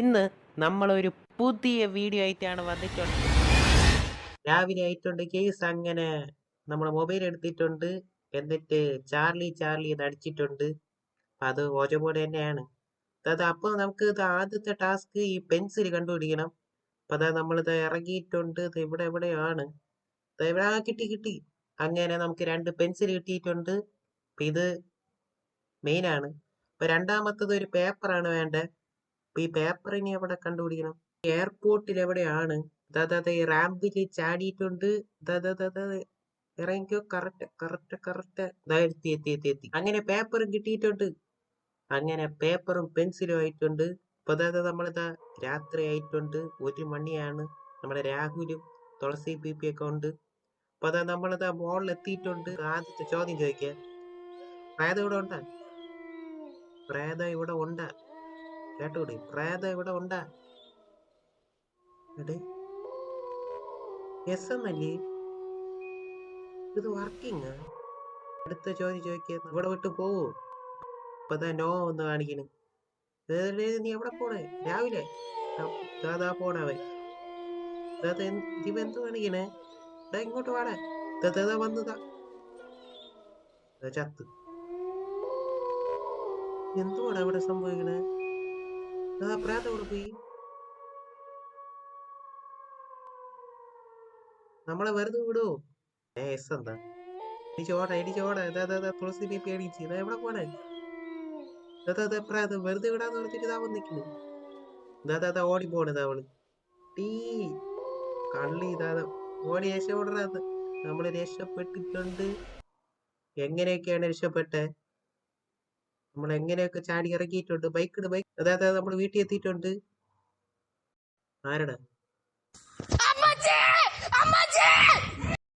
ഇന്ന് നമ്മളൊരു പുതിയ വീഡിയോ ആയിട്ടാണ് വന്നിട്ടുള്ളത്. രാവിലെ ആയിട്ടുണ്ട് കേസ് അങ്ങനെ നമ്മൾ മൊബൈൽ എടുത്തിട്ടുണ്ട്. എന്നിട്ട് ചാർലി ചാർലി എന്ന് അടിച്ചിട്ടുണ്ട്. അത് ഓജപോലെ തന്നെയാണ്. അതായത് അപ്പോൾ നമുക്ക് ഇത് ആദ്യത്തെ ടാസ്ക് ഈ പെൻസിൽ കണ്ടുപിടിക്കണം. അപ്പൊ അതാ നമ്മളിത് ഇറങ്ങിയിട്ടുണ്ട്. ഇത് ഇവിടെ എവിടെയാണ്? ഇവിടെ ആ കിട്ടി കിട്ടി. അങ്ങനെ നമുക്ക് രണ്ട് പെൻസിൽ കിട്ടിയിട്ടുണ്ട്. ഇത് മെയിൻ ആണ്. അപ്പൊ രണ്ടാമത്തത് ഒരു പേപ്പറാണ് വേണ്ടത് അപ്പൊ ഈ പേപ്പർ എവിടെ കണ്ടുപിടിക്കണം? എയർപോർട്ടിൽ എവിടെയാണ്? അതായത് ഈ റാമ്പിൽ ചാടിയിട്ടുണ്ട്. ഇറങ്ങിക്കോ. കറക്റ്റ് കറക്റ്റ് കറക്റ്റ് എത്തി എത്തി എത്തി എത്തി. അങ്ങനെ പേപ്പറും കിട്ടിയിട്ടുണ്ട്. അങ്ങനെ പേപ്പറും പെൻസിലും ആയിട്ടുണ്ട്. ഇപ്പൊ അതായത് നമ്മളിതാ രാത്രി ആയിട്ടുണ്ട്. ഒരു മണിയാണ്. നമ്മുടെ രാഹുലും തുളസി പി പി ഒക്കെ ഉണ്ട്. അപ്പൊ അതാ നമ്മളിതാ മോളിൽ എത്തിയിട്ടുണ്ട്. ആദ്യത്തെ ചോദ്യം ചോദിക്കുക പ്രേതം ഇവിടെ ഉണ്ടാ? പ്രേതം ഇവിടെ ഉണ്ടാ? കേട്ടോടി. പ്രേതം ഇവിടെ ഉണ്ടാ. എസ് എം ഇത് വർക്കിംഗ് അടുത്ത ചോദ്യം ചോദിക്കുക ഇവിടെ വിട്ട് പോവോ ഇപ്പൊ തന്നെ നോ ഒന്ന് കാണിക്കണ്. നീ എവിടെ പോണേ? രാവിലെ? ദാദാ പോണവൻ ദാദാ എന്ത് കാണിക്കണേ? ദാ ഇങ്ങോട്ട് വാടാ. ദാദാ വന്നതാ ചത്ത്. എന്തുവാടാ ഇവിടെ സംഭവിക്കണേ? പ്രാത ഇവിടെ പോയി നമ്മളെ വെറുതെ വിടോ. ഏ എസ് എന്താ ഇടിച്ചോട. ഇടിച്ചോട തുളസി ബി പി അടിച്ച് ഇതാ എവിടെ പോണേ? പ്രാത വെറുതെ വിടാന്ന് പറഞ്ഞിട്ട് ഇതാ വന്നിക്കുന്നു ഇതാ ഓടി പോണത് അവൾ. ടീ കള്ളി ഇതാ ഓടി രക്ഷപ്പെടണത് നമ്മൾ രക്ഷപ്പെട്ടിട്ടുണ്ട്. എങ്ങനെയൊക്കെയാണ് രക്ഷപ്പെട്ടെ? നമ്മൾ എങ്ങനെയൊക്കെ ചാടി ഇറങ്ങിയിട്ടുണ്ട്? ബൈക്കിട് ബൈക്ക് അതായത് നമ്മൾ വീട്ടിൽ എത്തിയിട്ടുണ്ട് ആരടാ